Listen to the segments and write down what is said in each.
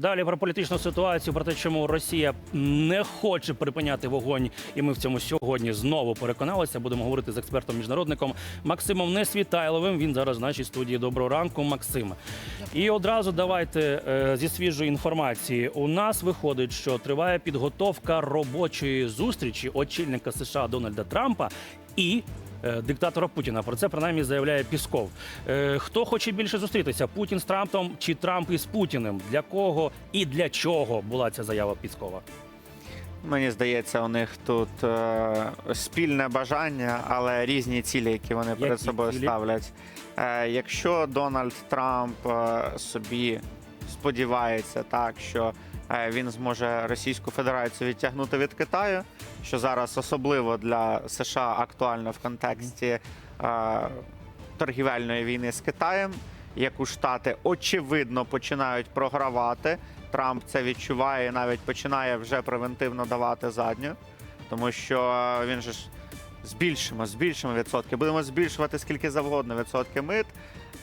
Далі про політичну ситуацію, про те, чому Росія не хоче припиняти вогонь, і ми в цьому сьогодні знову переконалися. Будемо говорити з експертом міжнародником Максимом Несвітайловим. Він зараз в нашій студії. Доброго ранку, Максим. І одразу давайте е, зі свіжої інформації. У нас виходить, що триває підготовка робочої зустрічі очільника США Дональда Трампа і. Е, Диктатора Путіна про це принаймні заявляє Пісков. Е, хто хоче більше зустрітися? Путін з Трампом чи Трамп із Путіним? Для кого і для чого була ця заява Піскова? Мені здається, у них тут е, спільне бажання, але різні цілі, які вони перед Які собою цілі? ставлять. Е, якщо Дональд Трамп е, собі сподівається, так що він зможе Російську Федерацію відтягнути від Китаю, що зараз особливо для США актуально в контексті е, торгівельної війни з Китаєм, яку штати очевидно починають програвати. Трамп це відчуває і навіть починає вже превентивно давати задню, тому що е, він же ж збільшимо, збільшимо відсотки. Будемо збільшувати скільки завгодно відсотки мит.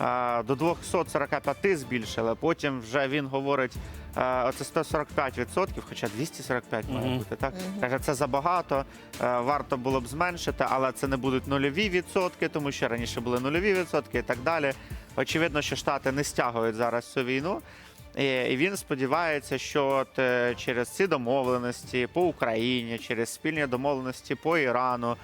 Е, До 245 збільшили. Потім вже він говорить е, оце 145 відсотків, хоча 245 має Мгм. бути. Так каже, це забагато. е, Варто було б зменшити, але це не будуть нульові відсотки, тому що раніше були нульові відсотки і так далі. Очевидно, що штати не стягують зараз цю війну. І і він сподівається, що от е, через ці домовленості по Україні, через спільні домовленості по Ірану, е,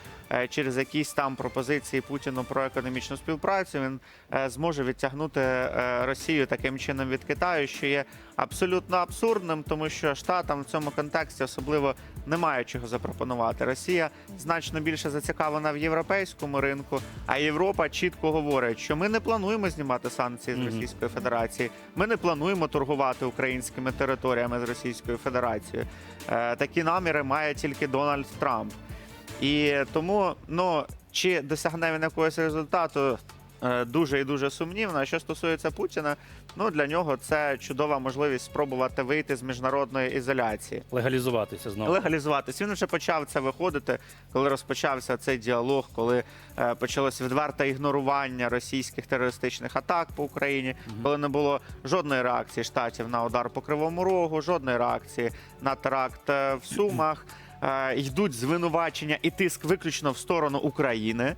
через якісь там пропозиції Путіну про економічну співпрацю, він е, зможе відтягнути е, Росію таким чином від Китаю, що є абсолютно абсурдним, тому що штатам в цьому контексті особливо немає чого запропонувати. Росія значно більше зацікавлена в європейському ринку, а Європа чітко говорить, що ми не плануємо знімати санкції з Російської Федерації. Ми не плануємо торгувати українськими територіями з Російською Федерацією. Е, такі наміри має тільки Дональд Трамп. І тому, ну чи досягне він якогось результату, е, дуже і дуже сумнівно. А що стосується Путіна, ну для нього це чудова можливість спробувати вийти з міжнародної ізоляції. Легалізуватися знову. Легалізуватись. Він вже почав це виходити, коли розпочався цей діалог, коли е, почалось відверте ігнорування російських терористичних атак по Україні, коли не було жодної реакції штатів на удар по кривому рогу, жодної реакції на теракт е, в Сумах. Е, йдуть звинувачення і тиск виключно в сторону України.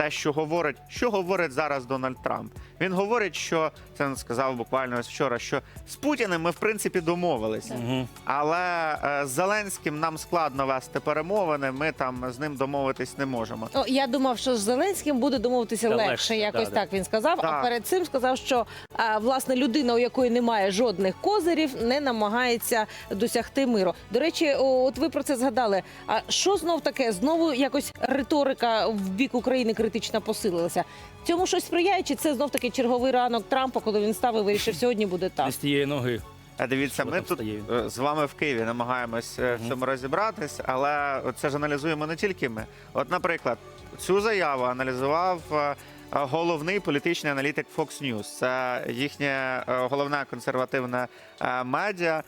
Те, що говорить, що говорить зараз Дональд Трамп. Він говорить, що це він сказав буквально ось вчора, що з Путіним ми в принципі домовилися. Мгм. Але е, з Зеленським нам складно вести перемовини. Ми там з ним домовитись не можемо. О, я думав, що з Зеленським буде домовитися Та легше, легше, якось да, да. так він сказав. А перед цим сказав, що а, власне людина, у якої немає жодних козирів, не намагається досягти миру. До речі, от ви про це згадали. А що знов таке? Знову якось риторика в бік України критично посилилася. Цьому щось сприяє, чи це знов таки черговий ранок Трампа, коли він став і вирішив, сьогодні буде так. З тієї ноги. А дивіться, Що ми там тут стає? е, з вами в Києві намагаємось е, в цьому розібратись, але це ж аналізуємо не тільки ми. От, наприклад, цю заяву аналізував. е, Головний політичний аналітик Fox News. Це їхнє е, головне консервативне е, медіа.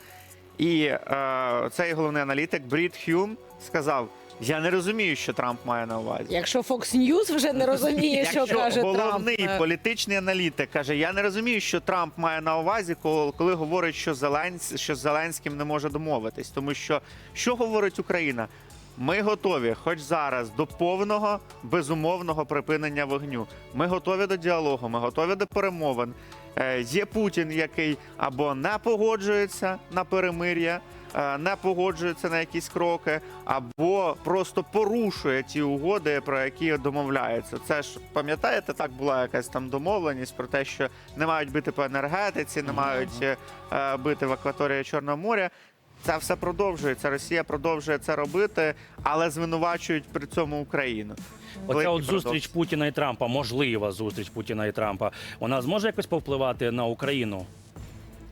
І е, цей головний аналітик Брід Хюм сказав: Я не розумію, що Трамп має на увазі. Якщо Fox News вже не розуміє, що Якщо каже головний Трамп. е, політичний аналітик каже: Я не розумію, що Трамп має на увазі, коли, коли говорить, що Зеленсь, що з Зеленським не може домовитись. Тому що що говорить Україна? Ми готові, хоч зараз, до повного безумовного припинення вогню. Ми готові до діалогу, ми готові до перемовин. Е, є Путін, який або не погоджується на перемир'я, не погоджується на якісь кроки, або просто порушує ті угоди, про які домовляється. Це ж пам'ятаєте, так була якась там домовленість про те, що не мають бити по енергетиці, не мають е, бити в акваторії Чорного моря. Це все продовжується. Росія продовжує це робити, але звинувачують при цьому Україну. Оця от зустріч. Путіна і Трампа, можлива зустріч Путіна і Трампа, вона зможе якось повпливати на Україну?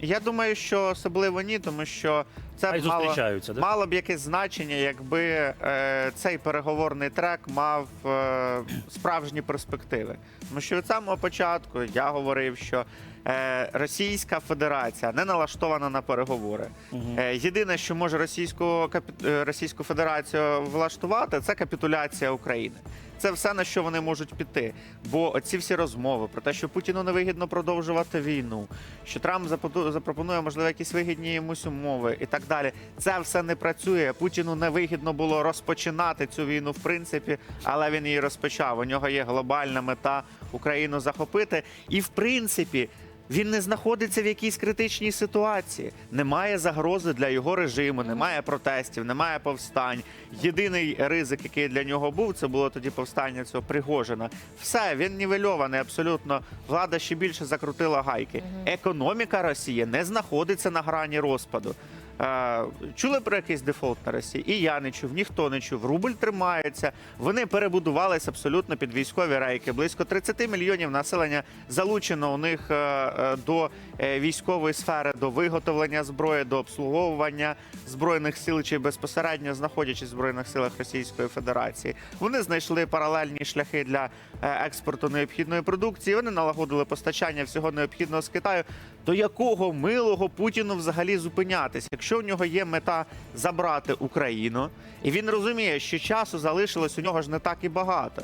Я думаю, що особливо ні, тому що це б мало, зустрічаються, да? мало б якесь значення, якби е, цей переговорний трек мав е, справжні перспективи. Тому що від самого початку я говорив, що Е, Російська Федерація не налаштована на переговори. Е, Єдине, що може Російську капі- е, Російську Федерацію влаштувати, це капітуляція України. Це все на що вони можуть піти. Бо ці всі розмови про те, що Путіну невигідно продовжувати війну, що Трамп запропонує можливо якісь вигідні йомусь умови і так далі. Це все не працює. Путіну невигідно було розпочинати цю війну, в принципі, але він її розпочав. У нього є глобальна мета Україну захопити. І в принципі. Він не знаходиться в якійсь критичній ситуації. Немає загрози для його режиму, немає протестів, немає повстань. Єдиний ризик, який для нього був, це було тоді повстання цього Пригожина. Все, він нівельований абсолютно. Влада ще більше закрутила гайки. Економіка Росії не знаходиться на грані розпаду. Чули про якийсь дефолт на Росії? І я не чув, ніхто не чув. Рубль тримається. Вони перебудувались абсолютно під військові рейки. Близько 30 мільйонів населення залучено у них е, е, до е, військової сфери, до виготовлення зброї, до обслуговування збройних сил чи безпосередньо знаходячись в збройних силах Російської Федерації. Вони знайшли паралельні шляхи для експорту необхідної продукції. Вони налагодили постачання всього необхідного з Китаю. До якого милого Путіну взагалі зупинятись, якщо у нього є мета забрати Україну, і він розуміє, що часу залишилось у нього ж не так і багато.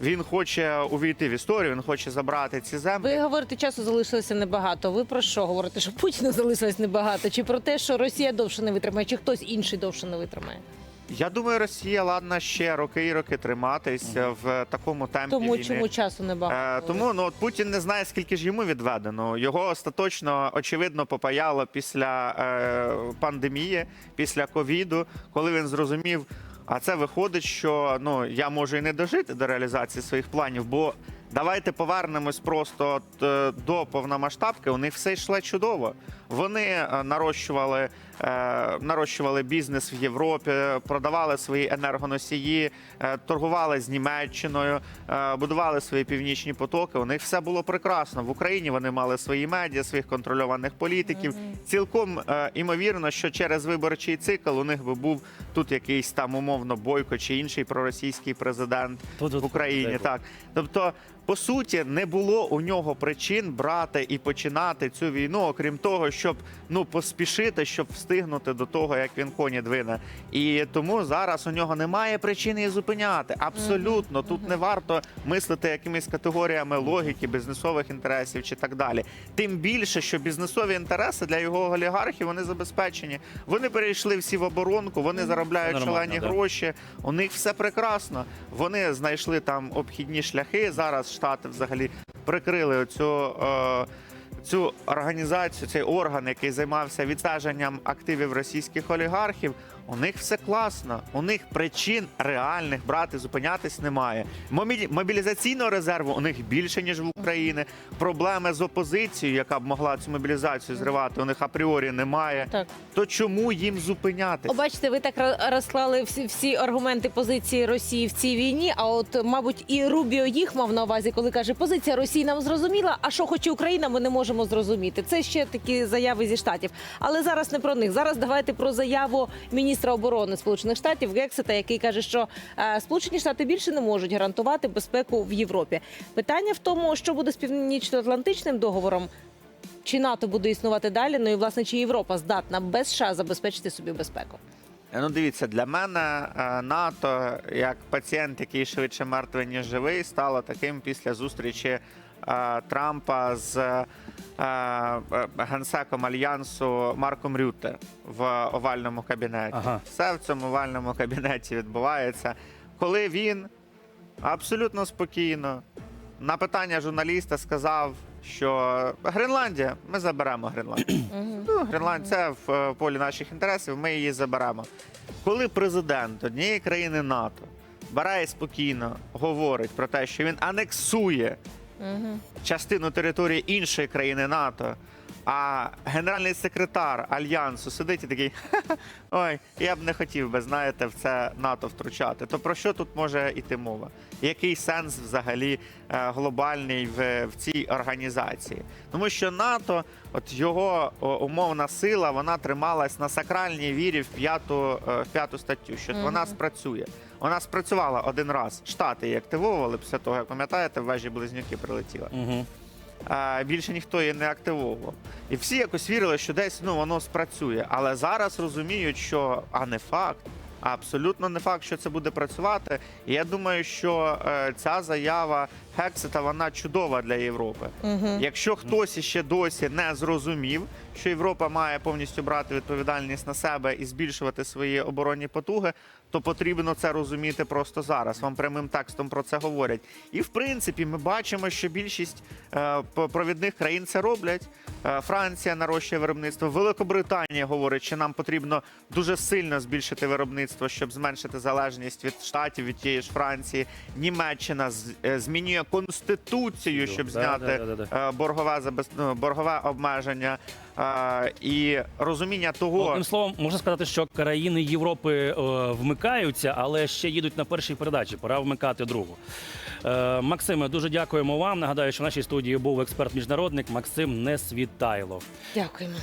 Він хоче увійти в історію, він хоче забрати ці землі. Ви говорите, часу залишилося небагато. Ви про що говорите? Що Путіна залишилось небагато? Чи про те, що Росія довше не витримає, чи хтось інший довше не витримає? Я думаю, Росія ладна ще роки і роки триматись в такому темпі Тому війни. чому часу Е, небагато? тому ну от Путін не знає, скільки ж йому відведено. Його остаточно очевидно попаяло після е, пандемії, після ковіду, коли він зрозумів. А це виходить, що ну я можу і не дожити до реалізації своїх планів, бо давайте повернемось просто от, е, до повномасштабки. У них все йшло чудово. Вони е, нарощували, е, нарощували бізнес в Європі, продавали свої енергоносії, торгували з Німеччиною, будували свої північні потоки. У них все було прекрасно. В Україні вони мали свої медіа, своїх контрольованих політиків. Цілком імовірно, що через виборчий цикл у них би був тут якийсь там умовно бойко чи інший проросійський президент в Україні. Так, тобто. По суті, не було у нього причин брати і починати цю війну, окрім того, щоб ну поспішити, щоб встигнути до того, як він коні двине. І тому зараз у нього немає причин її зупиняти. Абсолютно тут не варто мислити якимись категоріями логіки, бізнесових інтересів чи так далі. Тим більше, що бізнесові інтереси для його олігархів вони забезпечені. Вони перейшли всі в оборонку, вони заробляють шалені да. гроші. У них все прекрасно. Вони знайшли там обхідні шляхи. Зараз штати взагалі прикрили оцю. Цю організацію, цей орган, який займався відстеженням активів російських олігархів, у них все класно. У них причин реальних брати зупинятись немає. Мобілі- Мобілізаційного резерву у них більше ніж в Україні. Проблеми з опозицією, яка б могла цю мобілізацію зривати, у них апріорі немає. Так. То чому їм зупинятись? О, бачите, ви так ро- розклали всі, всі аргументи позиції Росії в цій війні. А от, мабуть, і Рубіо їх мав на увазі, коли каже, позиція Росії нам зрозуміла. А що хоче Україна, ми не можемо зрозуміти. Це ще такі заяви зі штатів. Але зараз не про них. Зараз давайте про заяву міністра оборони Сполучених Штатів Гексета, який каже, що е, Сполучені Штати більше не можуть гарантувати безпеку в Європі. Питання в тому, що буде з північно-атлантичним договором. Чи НАТО буде існувати далі? Ну і власне чи Європа здатна без США забезпечити собі безпеку? Е, Ну, дивіться, для мене е, НАТО як пацієнт, який швидше мертвий, ніж живий, стало таким після зустрічі Трампа з е, е, генсеком альянсу Марком Рютте в овальному кабінеті. Ага. Все в цьому овальному кабінеті відбувається, коли він абсолютно спокійно на питання журналіста сказав, що Гренландія, ми заберемо Гренландію. Ну, Гренландія це в е, полі наших інтересів, ми її заберемо. Коли президент однієї країни НАТО бере спокійно говорить про те, що він анексує частину території іншої країни НАТО, а генеральний секретар альянсу сидить і такий: ой, я б не хотів би, знаєте, в це НАТО втручати. То про що тут може йти мова? Який сенс взагалі е, глобальний в, в цій організації? Тому що НАТО, от його умовна сила, вона трималась на сакральній вірі в п'яту е, в п'яту статтю, що Мгм. вона спрацює. Вона спрацювала один раз. Штати її активовували після того, як пам'ятаєте, в вежі близнюки прилетіли. Угу. А, більше ніхто її не активовував. І всі якось вірили, що десь ну воно спрацює. Але зараз розуміють, що а не факт. Абсолютно не факт, що це буде працювати. І я думаю, що е, ця заява Хексета вона чудова для Європи. Угу. Якщо хтось іще досі не зрозумів, що Європа має повністю брати відповідальність на себе і збільшувати свої оборонні потуги, то потрібно це розуміти просто зараз. Вам прямим текстом про це говорять. І в принципі, ми бачимо, що більшість е, провідних країн це роблять. Е, Франція нарощує виробництво. Великобританія говорить, що нам потрібно дуже сильно збільшити виробництво, щоб зменшити залежність від штатів, від тієї ж Франції. Німеччина е, змінює конституцію, щоб зняти е, боргове забез... ну, боргове обмеження е, і розуміння того. Одним словом, можна сказати, що країни Європи е, вмикаються, але ще їдуть на першій передачі. Пора вмикати другу. Максиме, дуже дякуємо вам. Нагадаю, що в нашій студії був експерт-міжнародник Максим Несвітайлов. Дякуємо.